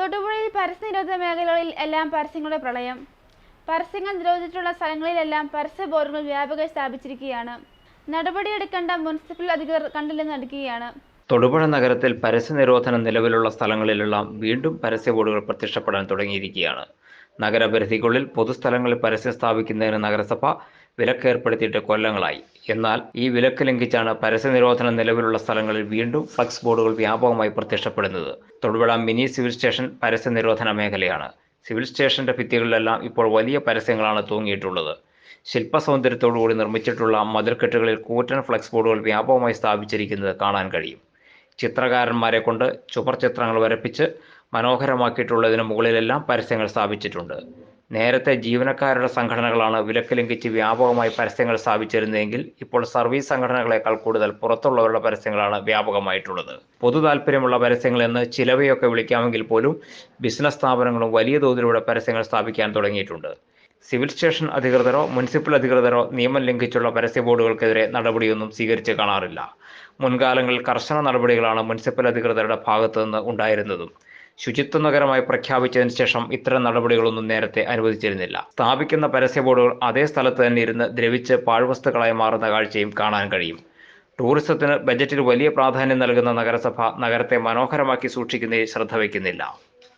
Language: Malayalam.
തൊടുപുഴയിൽ പരസ്യ നിരോധന മേഖലകളിൽ എല്ലാം പരസ്യങ്ങളുടെ പ്രളയം. പരസ്യങ്ങൾ നിരോധിച്ചിട്ടുള്ള സ്ഥലങ്ങളിലെല്ലാം പരസ്യ ബോർഡുകൾ വ്യാപകമായി സ്ഥാപിച്ചിരിക്കുകയാണ്. നടപടിയെടുക്കേണ്ട മുനിസിപ്പൽ അധികൃതർ കണ്ടില്ലെന്ന് നടക്കുകയാണ്. തൊടുപുഴ നഗരത്തിൽ പരസ്യ നിരോധനം നിലവിലുള്ള സ്ഥലങ്ങളിലെല്ലാം വീണ്ടും പരസ്യ ബോർഡുകൾ പ്രത്യക്ഷപ്പെടാൻ തുടങ്ങിയിരിക്കുകയാണ്. നഗരപരിധിക്കുള്ളിൽ പൊതുസ്ഥലങ്ങളിൽ പരസ്യം സ്ഥാപിക്കുന്നതിന് നഗരസഭ വിലക്കേർപ്പെടുത്തിയിട്ട് കൊല്ലങ്ങളായി. എന്നാൽ ഈ വിലക്ക് ലംഘിച്ചാണ് പരസ്യ നിരോധനം നിലവിലുള്ള സ്ഥലങ്ങളിൽ വീണ്ടും ഫ്ലക്സ് ബോർഡുകൾ വ്യാപകമായി പ്രത്യക്ഷപ്പെടുന്നത്. തൊടുപുഴ മിനി സിവിൽ സ്റ്റേഷൻ പരസ്യ നിരോധന മേഖലയാണ്. സിവിൽ സ്റ്റേഷന്റെ ഭിത്തികളിലെല്ലാം ഇപ്പോൾ വലിയ പരസ്യങ്ങളാണ് തൂങ്ങിയിട്ടുള്ളത്. ശില്പ സൗന്ദര്യത്തോടുകൂടി നിർമ്മിച്ചിട്ടുള്ള മതിൽക്കെട്ടുകളിൽ കൂറ്റൻ ഫ്ലക്സ് ബോർഡുകൾ വ്യാപകമായി സ്ഥാപിച്ചിരിക്കുന്നത് കാണാൻ കഴിയും. ചിത്രകാരന്മാരെ കൊണ്ട് ചുവർ ചിത്രങ്ങൾ വരപ്പിച്ച് മനോഹരമാക്കിയിട്ടുള്ളതിന് മുകളിലെല്ലാം പരസ്യങ്ങൾ സ്ഥാപിച്ചിട്ടുണ്ട്. നേരത്തെ ജീവനക്കാരുടെ സംഘടനകളാണ് വിലക്ക് ലംഘിച്ച് വ്യാപകമായി പരസ്യങ്ങൾ സ്ഥാപിച്ചിരുന്നതെങ്കിൽ ഇപ്പോൾ സർവീസ് സംഘടനകളെക്കാൾ കൂടുതൽ പുറത്തുള്ളവരുടെ പരസ്യങ്ങളാണ് വ്യാപകമായിട്ടുള്ളത്. പൊതു താല്പര്യമുള്ള പരസ്യങ്ങൾ എന്ന് ചിലവയൊക്കെ വിളിക്കാമെങ്കിൽ പോലും ബിസിനസ് സ്ഥാപനങ്ങളും വലിയ തോതിലൂടെ പരസ്യങ്ങൾ സ്ഥാപിക്കാൻ തുടങ്ങിയിട്ടുണ്ട്. സിവിൽ സ്റ്റേഷൻ അധികൃതരോ മുനിസിപ്പൽ അധികൃതരോ നിയമം ലംഘിച്ചുള്ള പരസ്യ ബോർഡുകൾക്കെതിരെ നടപടിയൊന്നും സ്വീകരിച്ച് കാണാറില്ല. മുൻകാലങ്ങളിൽ കർശന നടപടികളാണ് മുനിസിപ്പൽ അധികൃതരുടെ ഭാഗത്തുനിന്ന് ഉണ്ടായിരുന്നതും. ശുചിത്വ നഗരമായി പ്രഖ്യാപിച്ചതിന് ശേഷം ഇത്തരം നടപടികളൊന്നും നേരത്തെ അനുവദിച്ചിരുന്നില്ല. സ്ഥാപിക്കുന്ന പരസ്യ ബോർഡുകൾ അതേ സ്ഥലത്ത് തന്നെ ഇരുന്ന് ദ്രവിച്ച് പാഴ്വസ്തുക്കളായി മാറുന്ന കാഴ്ചയും കാണാൻ കഴിയും. ടൂറിസത്തിന് ബജറ്റിൽ വലിയ പ്രാധാന്യം നൽകുന്ന നഗരസഭ നഗരത്തെ മനോഹരമാക്കി സൂക്ഷിക്കുന്നതിൽ ശ്രദ്ധ വയ്ക്കുന്നില്ല.